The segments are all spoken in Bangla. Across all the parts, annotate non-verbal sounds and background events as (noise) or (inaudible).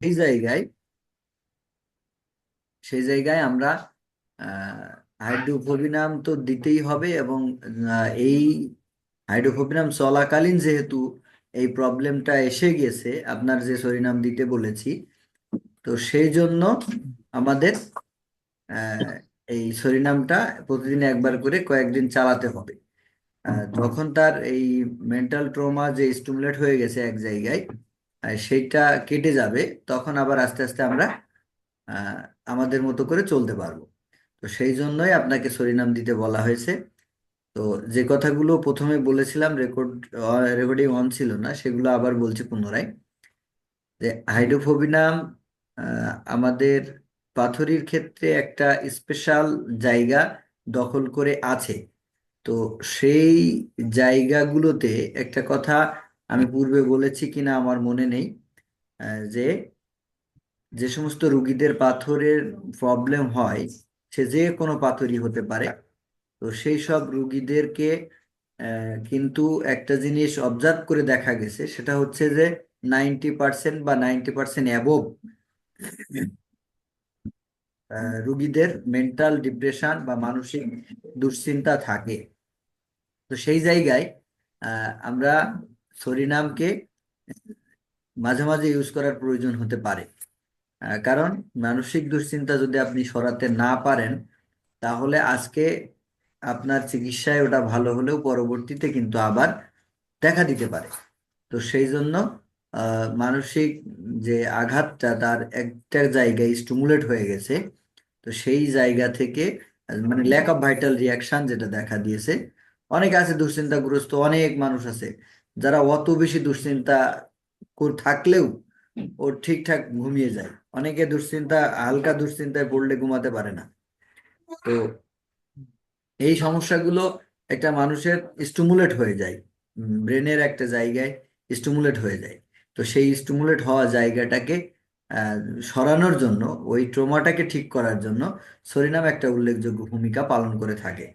এই জায়গায়, সেই জায়গায় আমরা হাইড্রোফোবিনাম তো দিতেই হবে এবং এই হাইড্রোফোবিনাম চলাকালীন যেহেতু এই প্রবলেমটা এসে গেছে, আপনার যে সরিনাম দিতে বলেছি, তো সেই জন্য আমাদের এই সরিনামটা প্রতিদিন একবার করে কয়েকদিন চালাতে হবে। যখন তার এই মেন্টাল ট্রমা যে স্টিমুলেট হয়ে গেছে এক জায়গায় সেইটা কেটে যাবে, তখন আবার আস্তে আস্তে আমরা আমাদের মতো করে চলতে পারব। তো সেই জন্যই আপনাকে সরিনাম দিতে বলা হয়েছে। তো যে কথাগুলো প্রথমে বলেছিলাম রেকর্ড রেকর্ডিং অন ছিল না, সেগুলো আবার বলছি পুনরায়। যে হাইড্রোফোবিনাম আমাদের পাথরির ক্ষেত্রে একটা স্পেশাল জায়গা দখল করে আছে। তো সেই জায়গাগুলোতে একটা কথা আমি পূর্বে বলেছি কিনা আমার মনে নেই যে যে সমস্ত রুগীদের পাথরের প্রবলেম হয়, সে যে কোনো পাথরই হতে পারে। তো সেই সব রুগীদেরকে কিন্তু একটা জিনিস অবজার্ভ করে দেখা গেছে, সেটা হচ্ছে যে নাইনটি পার্সেন্ট বা নাইনটি পার্সেন্ট অ্যাবভ রুগীদের মেন্টাল ডিপ্রেশন বা মানসিক দুশ্চিন্তা থাকে। তো সেই জায়গায় আমরা সরিনামকে মাঝে মাঝে ইউজ করার প্রয়োজন হতে পারে। কারণ মানসিক দুশ্চিন্তা যদি আপনি সরাতে না পারেন, তাহলে আজকে আপনার চিকিৎসায় ওটা ভালো হলেও পরবর্তীতে কিন্তু আবার দেখা দিতে পারে। তো সেই জন্য মানসিক যে আঘাতটা তার একটা জায়গায় স্টিমুলেট হয়ে গেছে। তো সেই জায়গা থেকে মানে ল্যাক অফ ভাইটাল রিয়াকশন যেটা দেখা দিয়েছে, অনেক আছে দুশ্চিন্তাগ্রস্ত, অনেক মানুষ আছে। যারা অত বেশি দুশ্চিন্তা থাকলেও ও ঠিকঠাক ঘুমিয়ে যায়। অনেকে দুশ্চিন্তা হালকা দুশ্চিন্তায় পড়লে ঘুমাতে পারে না। তো এই সমস্যাগুলো একটা মানুষের স্টিমুলেট হয়ে যায়। ব্রেনের একটা জায়গায় স্টিমুলেট হয়ে যায়। তো সেই স্টিমুলেট হওয়া জায়গাটাকে আহ, সরানোর জন্য ওই ট্রমাটাকে ঠিক করার জন্য সরিনাম একটা উল্লেখযোগ্য ভূমিকা পালন করে থাকে।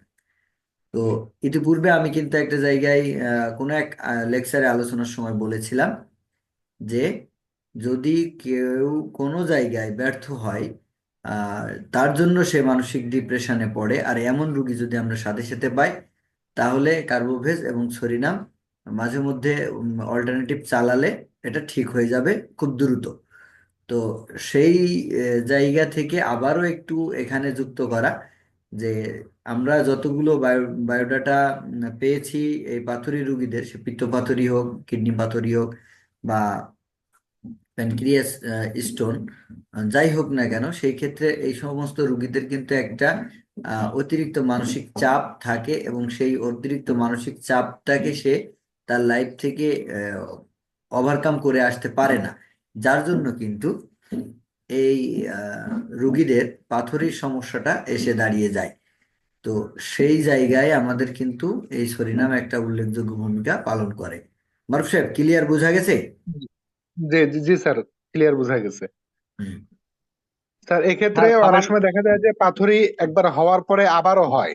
তো ইতিপূর্বে আমি কিন্তু একটা জায়গায় কোনো এক লেকচারে আলোচনার সময় বলেছিলাম যে যদি কেউ কোনো জায়গায় ব্যর্থ হয় তার জন্য সে মানসিক ডিপ্রেশনে পড়ে। আর এমন রুগী যদি আমরা সাথে সাথে পাই, তাহলে কার্বোভেজ এবং সরিনাম মাঝে মধ্যে অল্টারনেটিভ চালালে এটা ঠিক হয়ে যাবে খুব দ্রুত। তো সেই জায়গা থেকে আবারও একটু এখানে যুক্ত করা যে আমরা যতগুলো বায়ো, বায়োডাটা পেয়েছি, এই পাথরি রুগীদের, সে পিত্ত পাথরি হোক, কিডনি পাথরি হোক বা প্যানক্রিয়াস স্টোন যাই হোক না কেন, সেই ক্ষেত্রে এই সমস্ত রুগীদের কিন্তু একটা অতিরিক্ত মানসিক চাপ থাকে এবং সেই অতিরিক্ত মানসিক চাপটাকে সে তার লাইফ থেকে ওভারকাম করে আসতে পারে না। যার জন্য কিন্তু এই রুগীদের পাথরের সমস্যাটা এসে দাঁড়িয়ে যায়। তো সেই জায়গায় আমাদের কিন্তু এই সরিনাম একটা উল্লেখযোগ্য ভূমিকা পালন করে। মারুফ সাহেব ক্লিয়ার বোঝা গেছে? জি জি স্যার ক্লিয়ার বোঝা গেছে। স্যার এক্ষেত্রে অনেক সময় দেখা যায় যে পাথরি একবার হওয়ার পরে আবারও হয়।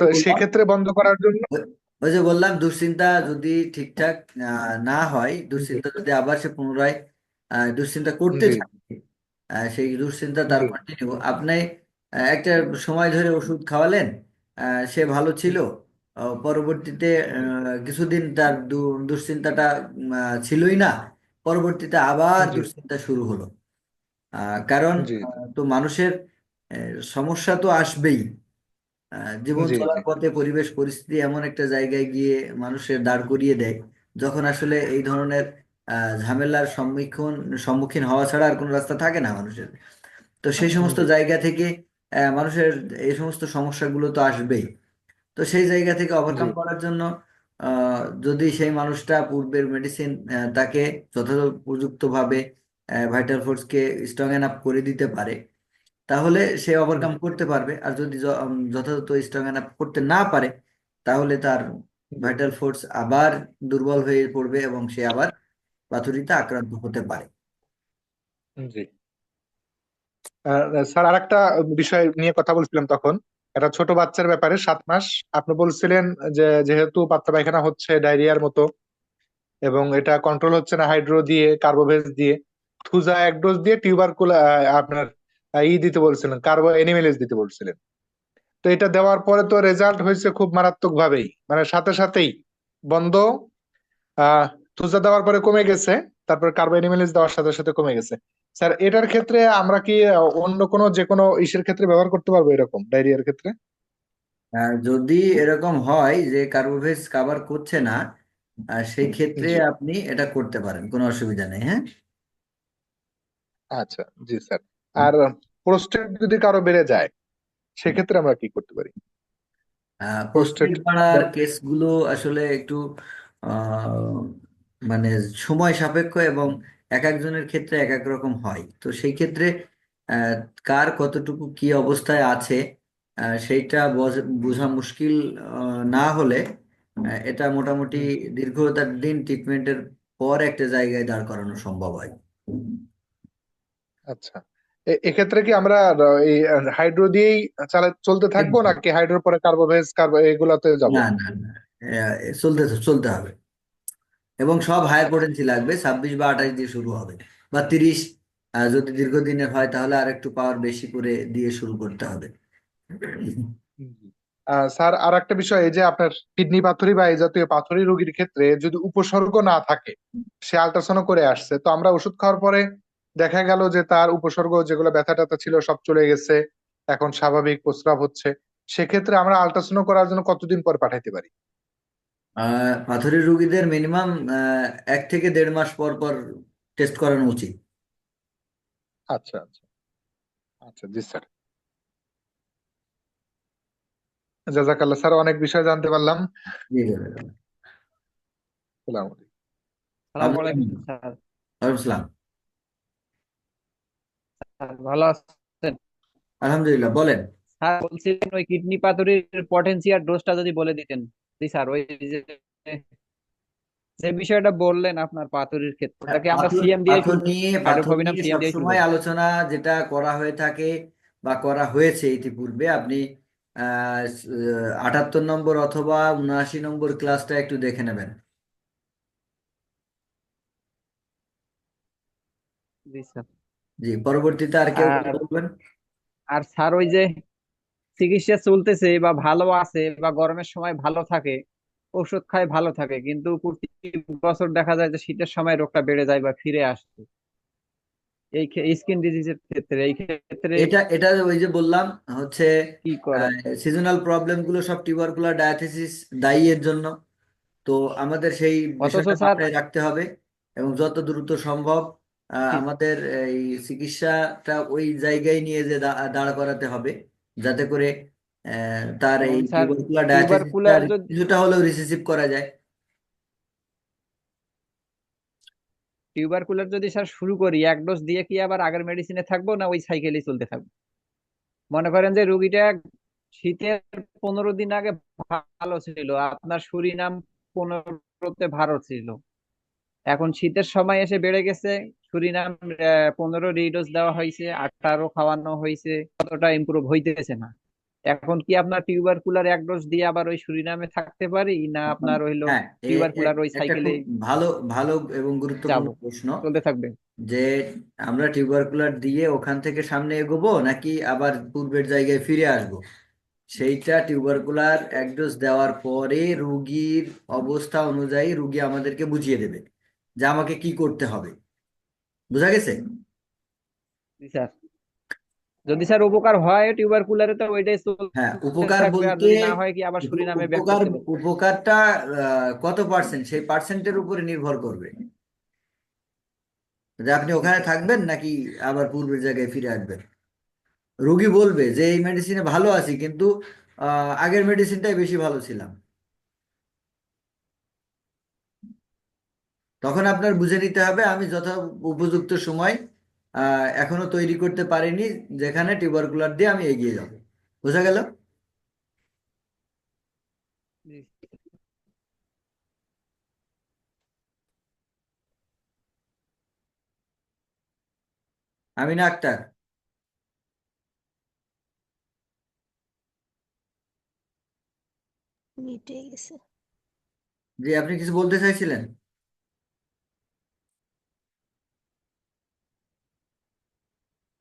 তো সেক্ষেত্রে বন্ধ করার জন্য ওই যে বললাম দুশ্চিন্তা যদি ঠিকঠাক না হয় দুশ্চিন্তা যদি আবার সে পুনরায় দুশ্চিন্তা করতে। থাকে সেই দুশ্চিন্তা তার। কন্টিনিউ। আপনি একটা সময় ধরে ওষুধ খাওয়ালেন আহ, সে ভালো ছিল। পরবর্তীতে কিছুদিন তার দুশ্চিন্তাটা ছিলই না। পরবর্তীতে আবার। দুশ্চিন্তা শুরু হলো। কারণ। তো মানুষের সমস্যা তো আসবেই। জীবন চলার পথে পরিবেশ পরিস্থিতি এমন একটা জায়গায় গিয়ে মানুষের দাঁড় করিয়ে দেয় যখন আসলে এই ধরনের আহ, ঝামেলার সম্মুখীন সম্মুখীন হওয়া ছাড়া আর কোনো রাস্তা থাকে না মানুষের। তো সেই সমস্ত জায়গা থেকে মানুষের এই সমস্ত সমস্যাগুলো তো আসবেই। তো সেই জায়গা থেকে ওভারকাম করার জন্য যদি সেই মানুষটা পূর্বের মেডিসিন তাকে যথোপযুক্তভাবে ভাইটাল ফোর্সকে স্ট্রং এন আপ করে দিতে পারে তাহলে সে ওভারকাম করতে পারবে। আর যদি যথাযথ স্ট্রং এন আপ করতে না পারে তাহলে তার ভাইটাল ফোর্স আবার দুর্বল হয়ে পড়বে এবং সে আবার পাথুরিতে আক্রান্ত হতে পারে। জি। স্যার, আরেকটা বিষয় নিয়ে কথা বলছিলাম তখন। একটা ছোট বাচ্চার ব্যাপারে, সাত মাস। আপনি বলছিলেন যে, যেহেতু পাতলা পায়খানা হচ্ছে, ডায়রিয়ার মতো, এবং এটা কন্ট্রোল হচ্ছে না হাইড্রো দিয়ে কার্বোভেজ দিয়ে থুজা এক ডোজ দিয়ে টিউবার টিউবারকুলা আপনার ই দিতে বলছিলেন কার্বো এনিমেলেজ দিতে বলছিলেন। তো এটা দেওয়ার পরে তো রেজাল্ট হয়েছে খুব মারাত্মক ভাবেই মানে সাথে সাথেই বন্ধ, আহ থুজা দেওয়ার পরে কমে গেছে, তারপর কার্বো এনিমেলেজ দেওয়ার সাথে সাথে কমে গেছে। স্যার এটার ক্ষেত্রে আমরা কি অন্য কোনো যে কোনো ইসের ক্ষেত্রে ব্যবহার করতে পারব এরকম ডায়রিয়ার ক্ষেত্রে? যদি এরকম হয় যে কার্বোভেজ কাভার করছে না সেই ক্ষেত্রে আপনি এটা করতে পারেন কোনো অসুবিধা নেই হ্যাঁ? আচ্ছা জি স্যার। আর প্রোস্টেট যদি কারও বেড়ে যায় সেক্ষেত্রে আমরা কি করতে পারি? প্রোস্টেট বাড়ার কেসগুলো আসলে একটু মানে সময় সাপেক্ষ এবং এক একজনের ক্ষেত্রে এক এক রকম হয়। তো সেই ক্ষেত্রে কার কতটুকু কি অবস্থায় আছে সেইটা বোঝ- মুশকিল না হলে এটা মোটামুটি দীর্ঘতার দিন ট্রিটমেন্টের পর একটা জায়গায় দাঁড় করানো সম্ভব হয়। আচ্ছা। এক্ষেত্রে কি আমরা এই হাইড্রো দিয়েই চলতে থাকব নাকি হাইড্রোর পরে কার্বোভেজ কার্বো এগুলাতে যাব? না না না চলতে চলতে হবে। এবং সব হায়ার পোটেন্সি লাগবে, ছাব্বিশ বা আঠাশ দিয়ে শুরু হবে। বা তিরিশ যদি দীর্ঘদিনের হয়, তাহলে আর একটু পাওয়ার বেশি করে দিয়ে শুরু করতে হবে। স্যার আর একটা বিষয়, এই যে আপনার কিডনি পাথরি বা এই জাতীয় পাথরি রোগীর ক্ষেত্রে যদি উপসর্গ না থাকে, সে আল্ট্রাসাউন্ড করে আসছে, তো আমরা ওষুধ খাওয়ার পরে দেখা গেল যে তার উপসর্গ যেগুলো ব্যথা ট্যাথা ছিল সব চলে গেছে, এখন স্বাভাবিক প্রস্রাব হচ্ছে, সেক্ষেত্রে আমরা আল্ট্রাসাউন্ড করার জন্য কতদিন পর পাঠাইতে পারি? আহ পাথরের রোগীদের মিনিমাম এক থেকে দেড় মাস পর পর টেস্ট করানো উচিত। আচ্ছা আচ্ছা। আচ্ছা জি স্যার। জাজাকাল্লাহ স্যার অনেক বিষয় জানতে পারলাম। জি আলাইকুম। সালাম আলাইকুম স্যার। আসসালাম ভালো আছেন? আলহামদুলিল্লাহ বলেন। হ্যাঁ বলছিলেন ওই কিডনি পাথরের পটেনশিয়াল ডোজটা যদি বলে দিতেন। জি স্যার ওই যে যে বিষয়টা বললেন আপনার পাথরির ক্ষেত্রে ওটাকে আমরা পাথর সিএম দিয়ে পাথর নিয়ে পাথর হাইড্রোফোবিনাম নিয়ে সিএম দিয়ে সবসময় আলোচনা যেটা করা হয়ে থাকে বা করা হয়েছে ইতিপূর্বে আপনি আটাত্তর নম্বর অথবা উনআশি নম্বর ক্লাসটা একটু দেখে নেবেন। জি স্যার। জি পরবর্তীতে আর কেউ বলবেন? আর স্যার ওই যে চিকিৎসা চলতেছে বা ভালো আছে বা গরমের সময় ভালো থাকে ওষুধ খায় ভালো থাকে কিন্তু প্রতি বছর দেখা যায় যে শীতের সময় রোগটা বেড়ে যায় বা ফিরে আসছে। এই স্কিন ডিজিজের ক্ষেত্রে এই ক্ষেত্রে এটা এটা ওই যে বললাম হচ্ছে কি করা সিজনাল প্রবলেমগুলো সব টিউবারকুলার ডায়াথিসিস দায়ী এর জন্য। তো আমাদের সেই বিষয়টা মাথায় রাখতে হবে এবং যত দ্রুত সম্ভব আমাদের এই চিকিৎসাটা ওই জায়গায় নিয়ে যে দাঁড় করাতে হবে। যাতে করে তার এই টিউবারকুলার ডায়াথিসিসটা যদি কিছুটা হলেও রিসিভ করা যায়। টিউবারকুলার যদি স্যার শুরু করি এক ডোজ দিয়ে কি আবার আগের মেডিসিনে থাকব না ওই সাইকেলই চলতে থাকব? মনে করেন যে রুগীটা শীতের পনেরো দিন আগে ভালো ছিল আপনার সুরিনাম পনেরোতে ভালো ছিল। এখন শীতের সময় এসে বেড়ে গেছে। সুরিনাম পনেরো রিডোজ দেওয়া হয়েছে আঠারো খাওয়ানো হয়েছে কতটা ইমপ্রুভ হইতেছে না। এখন কি আপনার টিউবার কুলার এক ডোজ দিয়ে আবার ওই সুরিনামে থাকতে পারি না আপনার হইল হ্যাঁ এ- টিউবারকুলার ওই সাইকেলে খুব ভালো ভালো এবং গুরুত্বপূর্ণ প্রশ্ন চলতে থাকবে। যে আমরা টিউবার কুলার দিয়ে ওখান থেকে সামনে এগোবো নাকি আবার পূর্বের জায়গায় ফিরে আসব? সেইটা টিউবারকুলার এক ডোজ দেওয়ার পরে রুগীর অবস্থা অনুযায়ী রুগী আমাদেরকে বুঝিয়ে দেবে। যে আমাকে কি করতে হবে। বোঝা গেছে? স্যার। যদি স্যার উপকার হয় টিউবারকুলারে তো ওইটাই হ্যাঁ উপকার বলতে না হয় কি আবার সুরিনামে ব্যাক উপকার উপকারটা কত পার্সেন্ট সেই পার্সেন্টের উপরে নির্ভর করবে। যে আপনি ওখানে থাকবেন নাকি আবার পূর্বের জায়গায় ফিরে আসবেন? রোগী বলবে যে এই মেডিসিনে ভালো আছি কিন্তু আহ, আগের মেডিসিনটাই বেশি ভালো ছিলাম। তখন আপনার বুঝে নিতে হবে আমি যথা উপযুক্ত সময় আহ, এখনও তৈরি করতে পারিনি যেখানে টিউবারকুলার দিয়ে আমি এগিয়ে যাব। বোঝা গেল। আমিনা আক্তার জি আপনি কিছু বলতে চাইছিলেন?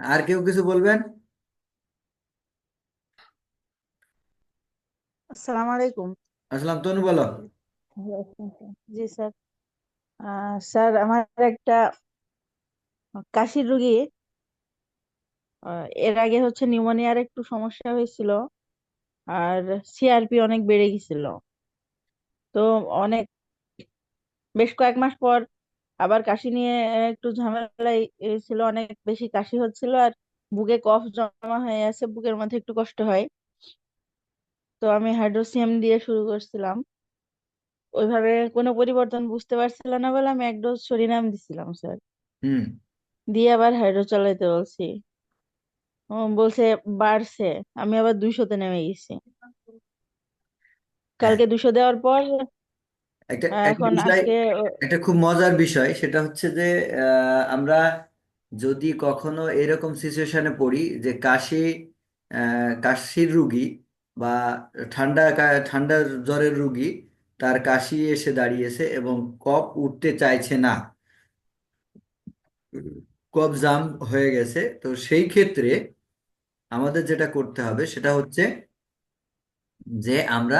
আর কেউ কিছু বলবেন? আসসালামু আলাইকুম। আসলাম তনু বলো। জি স্যার। স্যার আমার একটা কাশির রোগী এর আগে হচ্ছে নিউমোনিয়ার একটু সমস্যা হয়েছিল আর সিআরপি অনেক বেড়ে গেছিল। তো অনেক বেশ কয়েক মাস পর আবার কাশি নিয়ে একটু ঝামেলায় ছিল অনেক বেশি কাশি হচ্ছিল আর বুকে কফ জমা হয়ে আছে বুকের মধ্যে একটু কষ্ট হয়। তো আমি হাইড্রোসিয়াম দিয়ে শুরু করছিলাম। ওইভাবে কোনো পরিবর্তন বুঝতে পারছিল না বলে আমি এক ডোজ সরিনাম দিছিলাম স্যার। হুম। দিয়ে আবার হাইড্রো চালাইতে বলছি। ও বলছে বাড়ছে আমি আবার দুইশোতে নেমে গেছি। হ্যাঁ। কালকে দুশো দেওয়ার পর একটা একটা এখন বিষয় আজকে একটা খুব মজার বিষয় সেটা হচ্ছে যে আহ, আমরা যদি কখনো এরকম সিচুয়েশনে পড়ি যে কাশি আহ, কাশির রুগী বা ঠান্ডা কা- ঠান্ডা জ্বরের রুগী তার কাশি এসে দাঁড়িয়েছে এবং কফ উঠতে চাইছে না। কফ জাম হয়ে গেছে তো সেই ক্ষেত্রে আমাদের যেটা করতে হবে সেটা হচ্ছে যে আমরা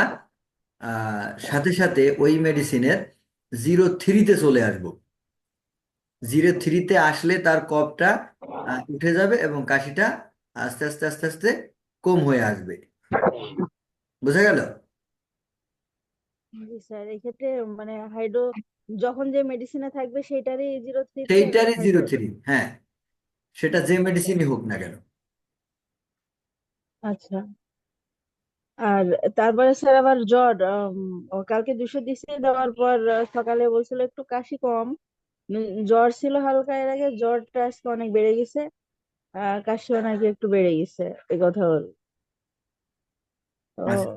সাথে সাথে ওই মেডিসিনের জিরো থ্রিতে চলে আসব। জিরো থ্রিতে আসলে তার কফটা আহ, উঠে যাবে এবং কাশিটা আস্তে আস্তে আস্তে আস্তে কম হয়ে আসবে। বোঝা গেল? স্যার এই ক্ষেত্রে মানে হাইড্রো যখন যে মেডিসিনে থাকবে সেইটারই জিরো থ্রিতে সেইটারই জিরো থ্রি হ্যাঁ সেটা যে মেডিসিনই হোক না কেন। আচ্ছা। আর তারপরে স্যার আবার জ্বর কালকে দুশো দিছে দেওয়ার পর সকালে বলছিল একটু কাশি কম। জ্বর ছিল হালকা এর আগে জ্বরটা আজকে অনেক বেড়ে গেছে। আহ কাশিও নাকি একটু বেড়ে গেছে এই কথা তো আচ্ছা।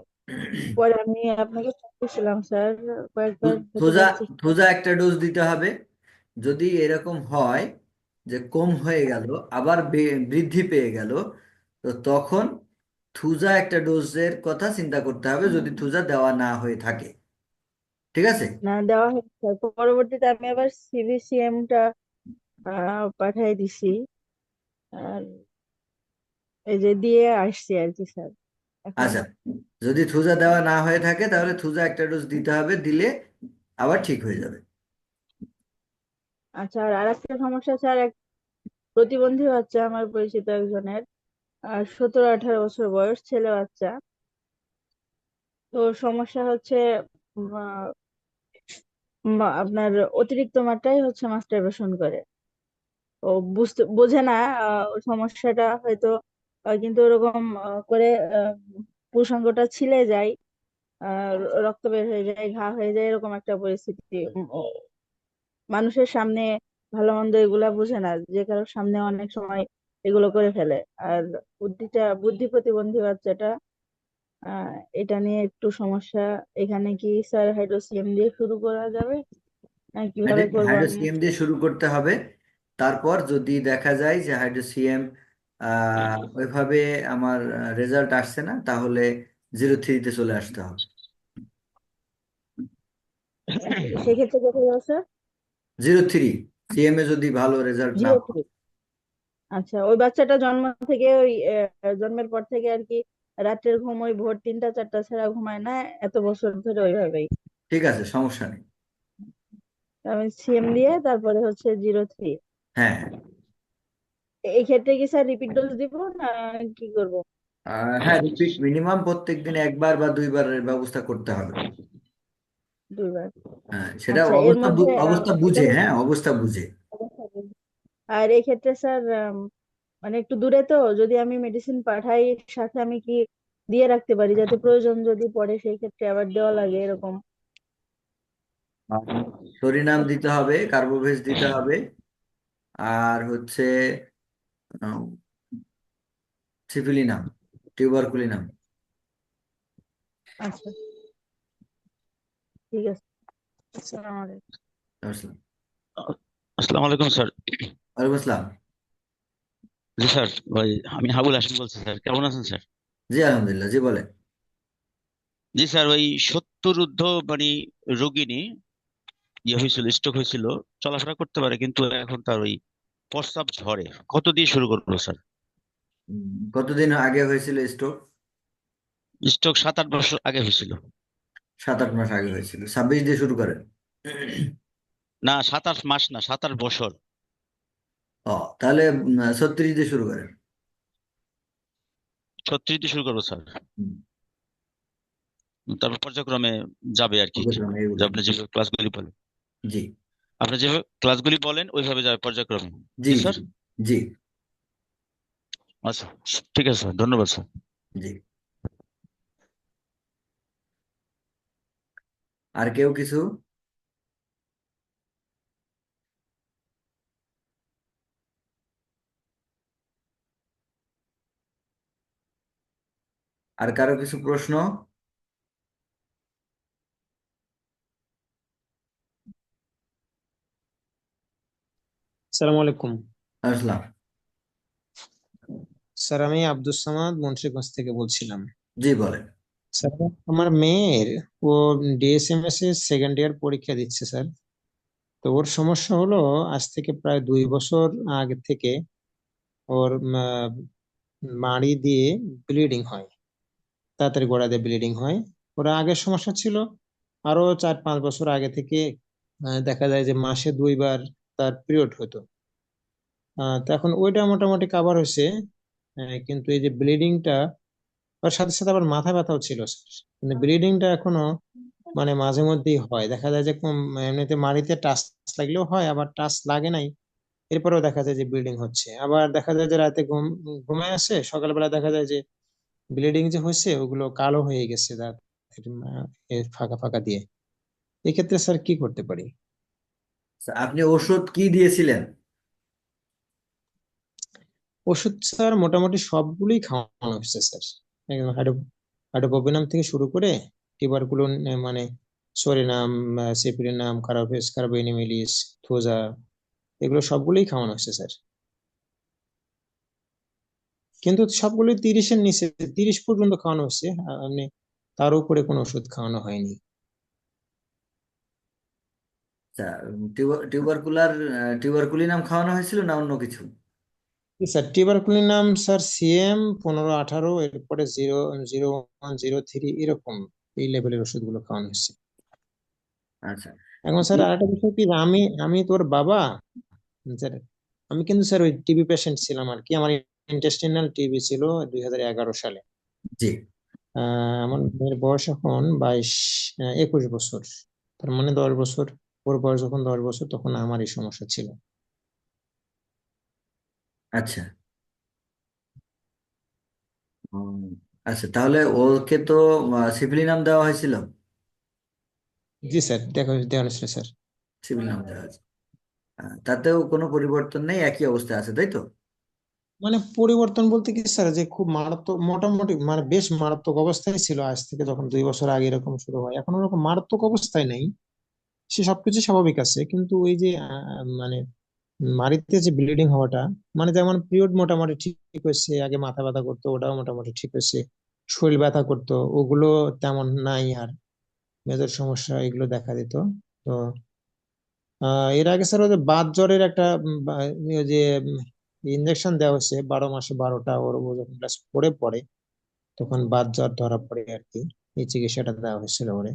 পরে আমি আপনাকে করছিলাম স্যার। কয়েকবার থোজা থোজা একটা ডোজ দিতে হবে। যদি এরকম হয় যে কম হয়ে গেল আবার বৃদ্ধি পেয়ে গেল তো তখন থুজা একটা ডোজের কথা চিন্তা করতে হবে যদি থুজা দেওয়া না হয়ে থাকে। ঠিক আছে? না দেওয়া হয়েছে পরবর্তীতে আমি আবার সিভিসিএম টা পাঠিয়ে দিছি। আর এই যে দিয়ে আসছি আর কি স্যার। এখন আচ্ছা যদি থুজা দেওয়া না হয়ে থাকে তাহলে থুজা একটা ডোজ দিতে হবে দিলে আবার ঠিক হয়ে যাবে। আচ্ছা আর আরেকটা সমস্যা স্যার এক প্রতিবন্ধী বাচ্চা আমার পরিচিত একজনের। আর সতেরো আঠারো বছর বয়স ছেলে বাচ্চা। তো সমস্যা হচ্ছে আপনার অতিরিক্ত মাত্রায় হচ্ছে মাস্টারবেশন করে। ও বুঝতে বোঝে না সমস্যাটা হয়তো কিন্তু ওরকম করে আহ, পুরুষাঙ্গটা ছিলে যায় রক্ত বের হয়ে যায় ঘা হয়ে যায় এরকম একটা পরিস্থিতি। মানুষের সামনে ভালো মন্দ এগুলা বোঝে না যে কারোর সামনে অনেক সময় এগুলো করে ফেলে। আর বুদ্ধিটা বুদ্ধি প্রতিবন্ধী বাচ্চাটা আহ এটা নিয়ে একটু সমস্যা। এখানে কি স্যার হাইড্রোসিয়াম দিয়ে শুরু করা যাবে? না কীভাবে করব হাইড্রোসিএম দিয়ে শুরু করতে হবে। তারপর যদি দেখা যায় যে হাইড্রোসিএম ওইভাবে আমার রেজাল্ট আসছে না তাহলে জিরো থ্রিতে চলে আসতে হবে। সেক্ষেত্রে কোথায় sir? Zero three. C M এ যদি ভালো রেজাল্ট না জিরো থ্রি। আচ্ছা ওই বাচ্চাটা জন্ম থেকে ওই জন্মের পর থেকে আর কি রাত্রের ঘুম ওই ভোর তিনটা চারটা ছাড়া ঘুমায় না এত বছর ধরে ওইভাবেই। ঠিক আছে সমস্যা নেই। আমি সিএম দিয়ে তারপরে হচ্ছে জিরো থ্রি হ্যাঁ। এই ক্ষেত্রে কি স্যার রিপিট ডোজ দিব না কি করব? হ্যাঁ রিপিট মিনিমাম প্রত্যেক দিন একবার বা দুইবারের ব্যবস্থা করতে হবে। দুইবার। হ্যাঁ সেটা আচ্ছা অবস্থা অবস্থা বুঝে হ্যাঁ অবস্থা বুঝে। আর এই ক্ষেত্রে স্যার মানে একটু দূরে তো যদি আমি মেডিসিন পাঠাই সাথে আমি কি দিয়ে রাখতে পারি? যাতে প্রয়োজন যদি পড়ে সেই ক্ষেত্রে আবার দেওয়া লাগে এরকম। সরিনাম দিতে হবে কার্বোভেজ দিতে হবে। আর হচ্ছে আহ, সিফিলিনাম টিউবারকুলিনাম। আচ্ছা। ঠিক আছে। আসসালামু আলাইকুম। আসসালাম আসসালামু আলাইকুম স্যার। ওয়ালাইকুম আসসালাম। জি স্যার ভাই আমি হাবুল বলছি স্যার কেমন আছেন স্যার? জি আলহামদুলিল্লাহ জি বলেন। জি স্যার ওই মানে রোগিনী ইয়ে হয়েছিল স্ট্রোক হয়েছিল চলাফেরা করতে পারে কিন্তু এখন তার ওই প্রস্রাব ঝরে। কত দিয়ে শুরু করব স্যার? কতদিন আগে হয়েছিল স্ট্রোক স্ট্রোক সাত আট বছর আগে হয়েছিল। সাত আট মাস আগে হয়েছিল। ছাব্বিশ দিয়ে শুরু করেন। না সাত আট মাস না সাত আট বছর। ও তাহলে ছত্রিশ দিয়ে শুরু করেন। ছত্রিশ দিয়ে শুরু করব স্যার। তারপর পর্যায়ক্রমে যাবে আর কি। যে আপনি যেভাবে ক্লাসগুলি বলেন। জি। আপনি ক্লাসগুলি বলেন ওইভাবে যাবে পর্যায়ক্রমে। জি জি, স্যার? জি। আচ্ছা ঠিক আছে স্যার। ধন্যবাদ স্যার। জি। আর কেউ কিছু? আর কারও কিছু প্রশ্ন? সালাম আলাইকুম। আসলাম। স্যার আমি আব্দুস সামাদ মুন্সিগঞ্জ থেকে বলছিলাম। জি বলেন। স্যার আমার মেয়ের ও ডিএসএমএস এর সেকেন্ড ইয়ার পরীক্ষা দিচ্ছে স্যার। তো ওর সমস্যা হলো আজ থেকে প্রায় দুই বছর আগে থেকে ওর মাড়ি দিয়ে ব্লিডিং হয়। তাড়াতাড়ি গোড়া দিয়ে ব্লিডিং হয়। ওরা আগের সমস্যা ছিল আরও চার পাঁচ বছর আগে থেকে দেখা যায় যে মাসে দুইবার তার পিরিয়ড হতো। তো এখন ওইটা মোটামুটি কাভার হয়েছে কিন্তু এই যে ব্লিডিংটা ওর সাথে সাথে আবার মাথা ব্যথাও ছিল কিন্তু ব্লিডিংটা এখনও মানে মাঝে মধ্যেই হয়। দেখা যায় যে এমনিতে মাড়িতে টাচ লাগলেও হয়, আবার টাচ লাগে নাই। এরপরেও দেখা যায় যে ব্লিডিং হচ্ছে। আবার দেখা যায় যে রাতে ঘুম, ঘুমায় আসে, সকালবেলা দেখা যায় যে ব্লিডিং যে হয়েছে ওগুলো কালো হয়ে গেছে দাঁত ফাঁকা ফাঁকা দিয়ে। এক্ষেত্রে স্যার কি করতে পারি? আপনি ওষুধ কি দিয়েছিলেন? ওষুধ স্যার মোটামুটি সবগুলোই খাওয়ানো হয়েছে স্যার। একদম হাইড্রো হাইড্রোপোভিনাম থেকে শুরু করে টিবারকুলোন মানে সরিনাম সেপিরিনাম কার্বোভেস কার্বোনিমিলিস থোজা এগুলো সবগুলোই খাওয়ানো হয়েছে স্যার। কিন্তু সবগুলোই তিরিশের নিচে তিরিশ পর্যন্ত খাওয়ানো হচ্ছে এমনি তার উপরে কোনো ওষুধ খাওয়ানো হয়নি। আচ্ছা টিউবারকুলার টিউবারকুলিনাম খাওয়ানো হয়েছিল না অন্য কিছু? স্যার টিবারকুলিনাম স্যার সিএম পনেরো আঠারো এরপরে zero zero one zero three এরকম এই লেভেলের ওষুধগুলো খাওয়ানো হচ্ছে আচ্ছা। এখন স্যার আরেকটা বিষয় কি আমি আমি তোর বাবা স্যার আমি কিন্তু স্যার ওই টিবি পেশেন্ট ছিলাম আর কি আমার ইন্টেস্টিনাল টিবি ছিল দুই এগারো সালে। জি। আমার মেয়ের বয়স এখন বাইশ একুশ বছর। তার মানে দশ বছর। ওর বয়স যখন দশ বছর তখন আমার এই সমস্যা ছিল। আচ্ছা। আচ্ছা তাহলে ওকে তো সিভিলিনাম দেওয়া হয়েছিল? জি স্যার দেখা দেওয়া হয়েছিল স্যার। সিভিলিনাম দেওয়া হয়েছে। তাতেও কোনো পরিবর্তন নেই একই অবস্থায় আছে তাই তো? মানে পরিবর্তন বলতে কি স্যার? যে খুব মারাত্মক, মোটামুটি মানে বেশ মারাত্মক অবস্থায় ছিল আজ থেকে যখন দুই বছর আগে এরকম শুরু হয়। এখন ওরকম মারাত্মক অবস্থায় নেই। সে সবকিছু স্বাভাবিক আছে। কিন্তু ওই যে মানে মারিতে যে ব্লিডিং হওয়াটা মানে যেমন পিরিয়ড মোটামুটি ঠিক হয়েছে, আগে মাথা ব্যথা করতো, ওটাও মোটামুটি ঠিক হয়েছে, শরীর ব্যথা করতো, ওগুলো তেমন নাই আর। মেজর সমস্যা, এগুলো দেখা দিত। তো এর আগে স্যার ওই যে বাত জ্বরের একটা যে ইঞ্জেকশন দেওয়া হয়েছে বারো মাসে বারোটা ওর যখন ক্লাস ফোরে পড়ে তখন বাদ জ্বর ধরা পড়ে আর কি। এই চিকিৎসাটা দেওয়া হয়েছিল ওরে।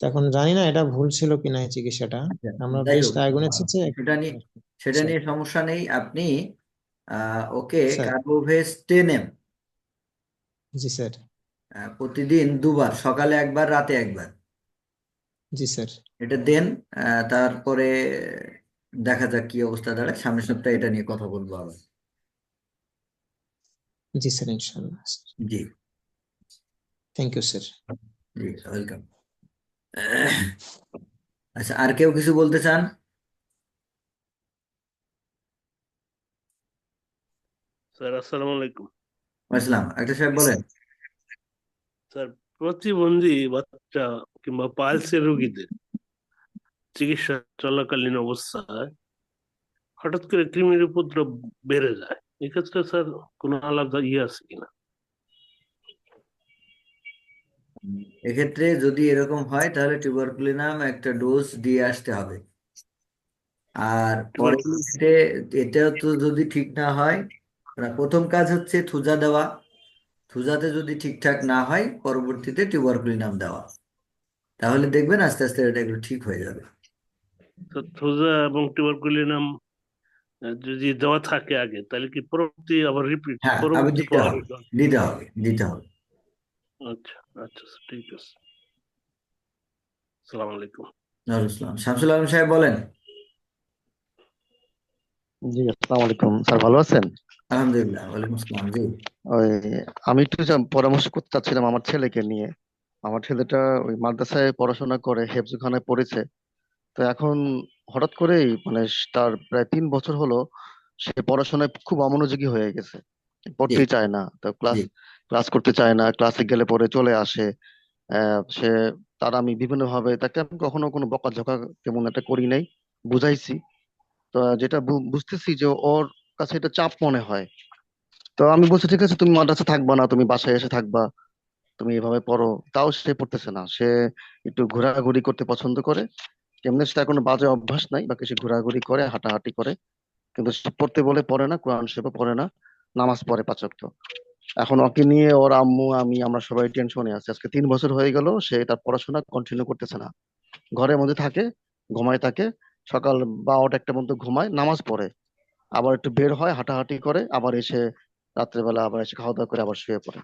এখন জানি না এটা ভুল ছিল কিনা এই চিকিৎসাটা। আচ্ছা, আমরা বেশ ডায়াগনোসিস সেটা নিয়ে সেটা নিয়ে সমস্যা নেই। আপনি okay ten M G sir. প্রতিদিন দুবার সকালে একবার রাতে একবার। জি স্যার। এটা দেন তারপরে দেখা যাক কি অবস্থা দাঁড়ায়। সামনের সপ্তাহে এটা নিয়ে কথা বলব আবার। জি স্যার ইনশাল্লাহ জি। থ্যাংক ইউ স্যার জি ওয়েলকাম আচ্ছা আর কেউ কিছু বলতে চান? স্যার আসসালামু আলাইকুম। আসসালাম। একটা সাহেব বলেন। স্যার প্রতিবন্ধী বাচ্চা কিংবা পালসের রোগীদের চিকিৎসা চলাকালীন অবস্থায় হঠাৎ করে কৃমির উপদ্রব বেড়ে যায় এক্ষেত্রে স্যার কোনো আলাদা ইয়ে আছে কিনা? এক্ষেত্রে যদি এরকম হয় তাহলে টিউবারকুলিনাম একটা ডোজ দিয়ে আসতে হবে। আর পরবর্তীতে এটাও তো যদি ঠিক না হয় প্রথম কাজ হচ্ছে থুজা দেওয়া। থুজাতে যদি ঠিকঠাক না হয় পরবর্তীতে টিউবারকুলিনাম দেওয়া। তাহলে দেখবেন আস্তে আস্তে এটা এগুলো ঠিক হয়ে যাবে। তো থোজা এবং টিউবারকুলিনাম যদি দেওয়া থাকে আগে তাহলে কি পরবর্তী আবার রিপিট হ্যাঁ আবার দিতে হবে দিতে হবে দিতে হবে। আচ্ছা আচ্ছা ঠিক আছে। সালাম আলাইকুম। নজরুল শামসুল আলম সাহেব বলেন। জি আসসালামু আলাইকুম। স্যার ভালো আছেন? আলহামদুলিল্লাহ ওয়ালাইকুম আসসালাম জি। ওই আমি একটু পরামর্শ করতে চাচ্ছিলাম আমার ছেলেকে নিয়ে। আমার ছেলেটা ওই মাদ্রাসায় পড়াশোনা করে হেফজখানায় পড়েছে। তো এখন হঠাৎ করেই মানে তার প্রায় তিন বছর হলো সে পড়াশোনায় খুব অমনোযোগী হয়ে গেছে। পড়তেই চায় না। তো ক্লাস ক্লাস করতে চায় না ক্লাসে গেলে পরে চলে আসে। সে তার আমি বিভিন্ন ভাবে তাকে আমি কখনো কোনো বকাঝকা তেমন একটা করি নাই বুঝাইছি। তো যেটা বুঝতেছি যে ওর কাছে এটা চাপ মনে হয়। তো আমি বলছি ঠিক আছে তুমি মাদ্রাসা থাকবা না তুমি বাসায় এসে থাকবা তুমি এভাবে পড়ো। তাও সে পড়তেছে না। সে একটু ঘোরাঘুরি করতে পছন্দ করে। এমনি সেটা কোনো বাজে অভ্যাস নাই বা কিছু ঘোরাঘুরি করে, হাঁটাহাঁটি করে। কিন্তু পড়তে বলে পড়ে না, কোরআন শরীফও পড়ে না, নামাজ পড়ে পাঁচ ওয়াক্ত। এখন ওকে নিয়ে ওর আম্মু, আমি, আমরা সবাই টেনশনে আছি। আজকে তিন বছর হয়ে গেল, সে তার পড়াশোনা কন্টিনিউ করতেছে না। ঘরের মধ্যে থাকে, ঘুমায় থাকে, সকাল বারোটা একটা পর্যন্ত ঘুমায়, নামাজ পড়ে। আবার একটু বের হয়, হাঁটাহাঁটি করে, আবার এসে রাত্রেবেলা আবার এসে খাওয়া দাওয়া করে আবার শুয়ে পড়ে।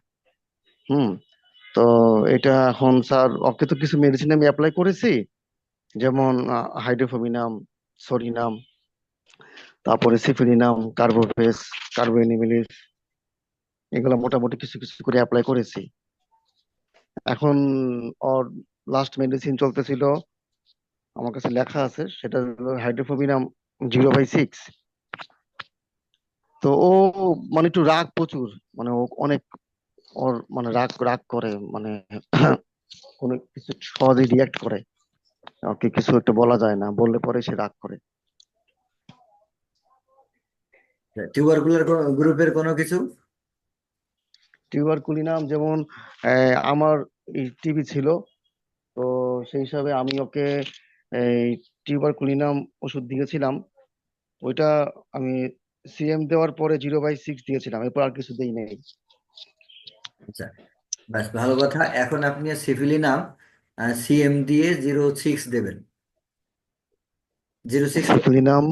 হুম, তো এটা এখন স্যার, ওকে তো কিছু মেডিসিন আমি অ্যাপ্লাই করেছি। যেমন হাইড্রোফোমিনাম সরিনাম তারপরে সিফিলিনাম কার্বোভেস কার্বোনিমিলিস, এগুলো মোটামুটি কিছু কিছু করে অ্যাপ্লাই করেছি। এখন, ওর লাস্ট মেডিসিন চলতেছিল, আমার কাছে লেখা আছে, সেটা হলো হাইড্রোফোবিনাম জিরো বাই সিক্স তো ও মানে একটু রাগ প্রচুর মানে ও অনেক, ওর মানে রাগ রাগ করে মানে (clears throat) কোনো কিছু সহজে রিয়াক্ট করে। ওকে কিছু একটা বলা যায় না বললে পরে সে রাগ করে। টিউবারকুলার গ্রুপের কোনো কিছু? টিউবারকুলিনাম যেমন আমার টিবি ছিল তো সেই হিসাবে আমি ওকে এই টিউবারকুলিনাম ওষুধ দিয়েছিলাম। ওইটা আমি সিএম দেওয়ার পরে জিরো বাই সিক্স দিয়েছিলাম এরপর আর কিছু দেই নাই। আচ্ছা ব্যাস ভালো কথা। এখন আপনি সিফিলিনাম সিএম দিয়ে জিরো সিক্স দেবেন। Zero six syphilinum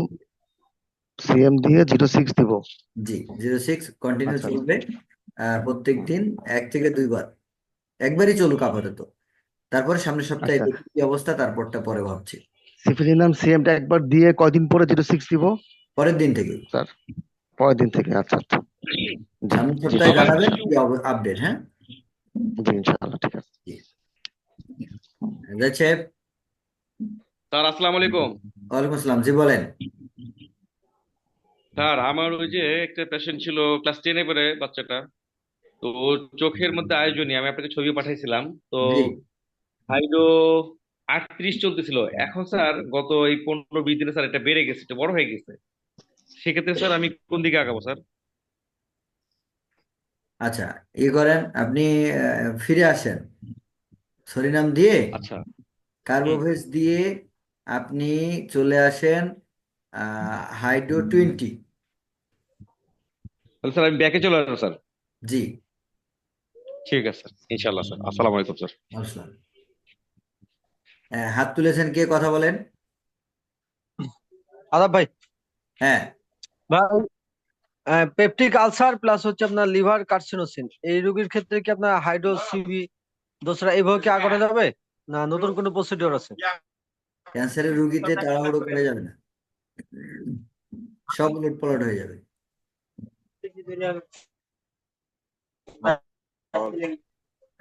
C M দিয়ে জিরো সিক্স দিব। জি জিরো সিক্স কন্টিনিউ। চলবে প্রত্যেক দিন এক থেকে দুইবার। একবারই চলুক আপাতত। তারপরে সামনের সপ্তাহে আচ্ছা। কি অবস্থা তারপরটা পরে ভাবছি। সিফিলিনাম সিএমটা একবার দিয়ে কয়দিন পরে জিরো সিক্স দিব? পরের দিন থেকে স্যার পরের দিন থেকে আচ্ছা আচ্ছা। জি সামনের সপ্তাহে জানাবেন কি আপডেট হ্যাঁ? জি ইনশাআল্লাহ সাহেব স্যার আসসালামু আলাইকুম। ওয়ালাইকুম আসসালাম জি বলেন। স্যার আমার ওই যে একটা পেশেন্ট ছিল ক্লাস টেনে পড়ে বাচ্চাটা। তো চোখের মধ্যে আয়োজনী আমি আপনাকে ছবি পাঠাইছিলাম। তো জি। হাইড্রো আটত্রিশ চলতেছিল। এখন স্যার গত এই পনেরো বিশ দিনে স্যার এটা বেড়ে গেছে এটা বড় হয়ে গেছে। সেক্ষেত্রে স্যার আমি কোন দিকে আগাবো স্যার? আচ্ছা ই করেন আপনি ফিরে আসেন। সরিনাম দিয়ে আচ্ছা। কার্বোভেজ দিয়ে আপনি চলে আসেন হাইড্রো টোয়েন্টি। স্যার আমি ব্যাকে চলে আসব স্যার? জি। ঠিক আছে স্যার। ইনশাল্লাহ স্যার। আসসালামু আলাইকুম স্যার। হাত তুলেছেন কে? কথা বলেন। আদাব ভাই। হ্যাঁ। ভাই পেপটিক আলসার প্লাস হচ্ছে আপনার লিভার কার্সিনোসিন। এই রোগীর ক্ষেত্রে কি আপনার হাইড্রোসিবি দোসরা এইভাবে কি আগানো যাবে? না নতুন কোনো প্রসিডিওর আছে? ক্যান্সারের রুগীতে তাড়াহুড়ো করে যাবে না। সব উলটপালট হয়ে যাবে।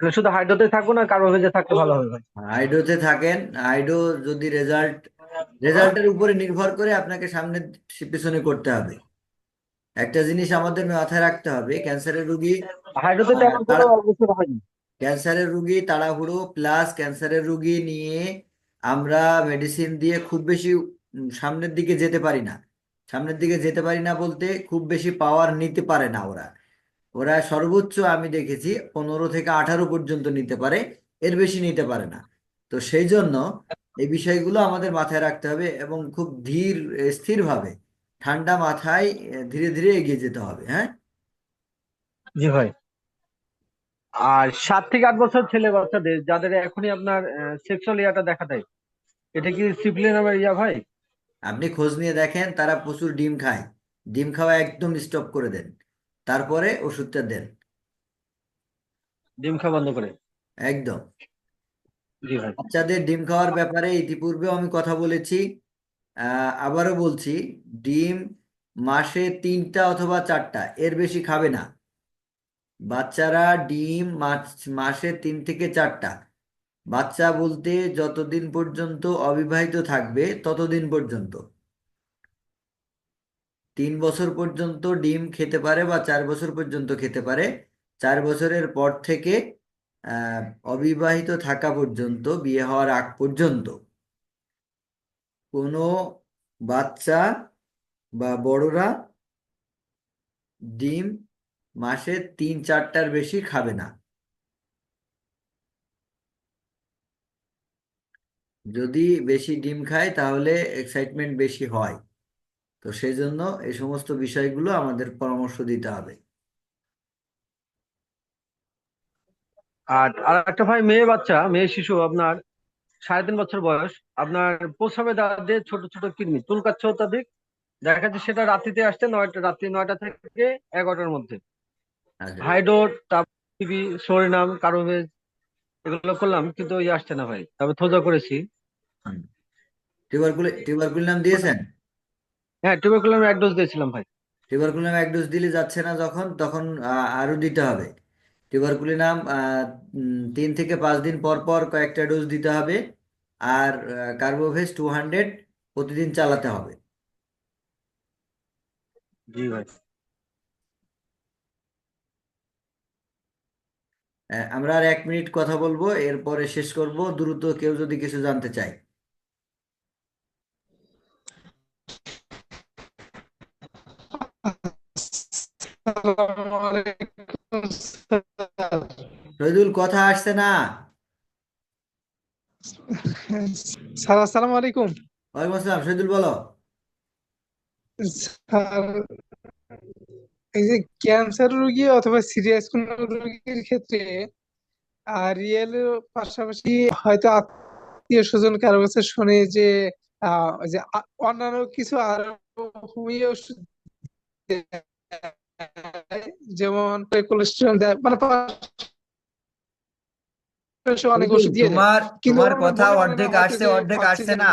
শুধু হাইড্রোতে থাকব না কার্বোভেজে থাকলে ভালো হবে হাইড্রোতে থাকেন। হাইড্রো যদি রেজাল্ট রেজাল্টের উপরে নির্ভর করে আপনাকে সামনে পিছনে করতে হবে। একটা জিনিস আমাদের মাথায় রাখতে হবে ক্যান্সারের রুগী হাইড্রোতে তেমন কোনো অবস্থা হয়নি। ক্যান্সারের রুগী তাড়াহুড়ো প্লাস ক্যান্সারের রুগী নিয়ে আমরা মেডিসিন দিয়ে খুব বেশি সামনের দিকে যেতে পারি না। সামনের দিকে যেতে পারি না বলতে খুব বেশি পাওয়ার নিতে পারে না ওরা। ওরা সর্বোচ্চ আমি দেখেছি পনেরো থেকে আঠারো পর্যন্ত নিতে পারে, এর বেশি নিতে পারে না। তো সেই জন্য এই বিষয়গুলো আমাদের মাথায় রাখতে হবে এবং খুব ধীর, স্থিরভাবে ঠান্ডা মাথায় ধীরে ধীরে এগিয়ে যেতে হবে হ্যাঁ? জি ভাই। আর সাত থেকে আট বছর ছেলে বাচ্চাদের যাদের এখনই আপনার সেক্সুয়াল ইয়াটা দেখা দেয়। এটা কি সিপিলি নামের ইয়া ভাই? আপনি খোঁজ নিয়ে দেখেন তারা প্রচুর ডিম খায়। ডিম খাওয়া একদম স্টপ করে দেন। তারপরে ওষুধটা দেন। ডিম খাওয়া বন্ধ করে? একদম। বাচ্চাদের ডিম খাওয়ার ব্যাপারে ইতিপূর্বেও আমি কথা বলেছি। আহ, আবারও বলছি ডিম মাসে তিনটা অথবা চারটা এর বেশি খাবে না। বাচ্চারা ডিম মাস- তিন থেকে চারটা। বাচ্চা বলতে যতদিন পর্যন্ত অবিবাহিত থাকবে, ততদিন পর্যন্ত। তিন বছর পর্যন্ত ডিম খেতে পারে বা চার বছর পর্যন্ত খেতে পারে। চার বছরের পর থেকে অবিবাহিত থাকা পর্যন্ত, বিয়ে হওয়ার আগ পর্যন্ত। কোনো বাচ্চা বা বড়রা ডিম মাসে তিন চারটার বেশি খাবে না। যদি বেশি ডিম খায়, তাহলে এক্সাইটমেন্ট বেশি হয়। তো সেই জন্য এই সমস্ত বিষয়গুলো আমাদের পরামর্শ দিতে হবে। আর আর একটা ভাই, মেয়ে বাচ্চা, মেয়ে শিশু, আপনার সাড়ে তিন বছর বয়স। আপনার প্রসবে দাঁতে ছোট ছোট কৃমি চুলকাচ্ছে অত্যাধিক। দেখা যাচ্ছে সেটা রাত্রিতে আসছে নয়টা, রাত্রি নয়টা থেকে এগারোটার মধ্যে। হাইডোর তারপর টিবি সরিনাম কার্বোভেজ এগুলো করলাম কিন্তু ওই আসছে না ভাই। তবে থোজা করেছি। টিউবারকুলে টিউবারকুলিনাম দিয়েছেন? হ্যাঁ টিউবারকুলাম এক ডোজ দিয়েছিলাম ভাই। টিউবারকুলিনাম এক ডোজ দিলে যাচ্ছে না যখন তখন আরও দিতে হবে। টিউবারকুলিনাম তিন থেকে পাঁচ দিন পর পর কয়েকটা ডোজ দিতে হবে। আর কার্বোভেজ টু হান্ড্রেড প্রতিদিন চালাতে হবে। জি ভাই। আমরা আর এক মিনিট কথা বলব এরপরে শেষ করব। দ্রুত কেউ যদি কিছু জানতে চায়। শহীদুল কথা আসছে না। স্যার আসসালামু আলাইকুম। ওয়ালাইকুম আসসালাম। শহীদুল বলো। স্যার এই যে ক্যান্সার রোগী অথবা সিরিয়াস কোন রোগীর ক্ষেত্রে রিয়েল পাশাপাশি হয়তো আত্মীয় স্বজন কারও কাছে শুনে যে যে অন্যান্য কিছু আর হোমিও ওষুধ যেমন কোলেস্টেরল দেয় মানে অনেক ওষুধ দিয়ে তোমার তোমার কথা অর্ধেক আসছে অর্ধেক আসছে না।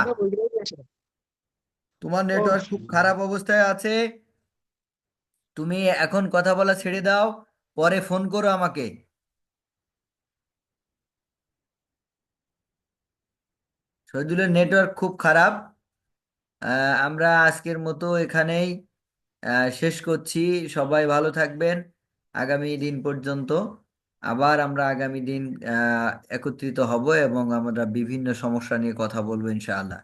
তোমার নেটওয়ার্ক খুব খারাপ অবস্থায় আছে তুমি এখন কথা বলা ছেড়ে দাও, পরে ফোন করো আমাকে। শহীদুলের নেটওয়ার্ক খুব খারাপ। আমরা আজকের মতো এখানেই শেষ করছি। সবাই ভালো থাকবেন। আগামী দিন পর্যন্ত আবার আমরা আগামী দিন একত্রিত হব এবং আমরা বিভিন্ন সমস্যা নিয়ে কথা বলব ইনশাআল্লাহ।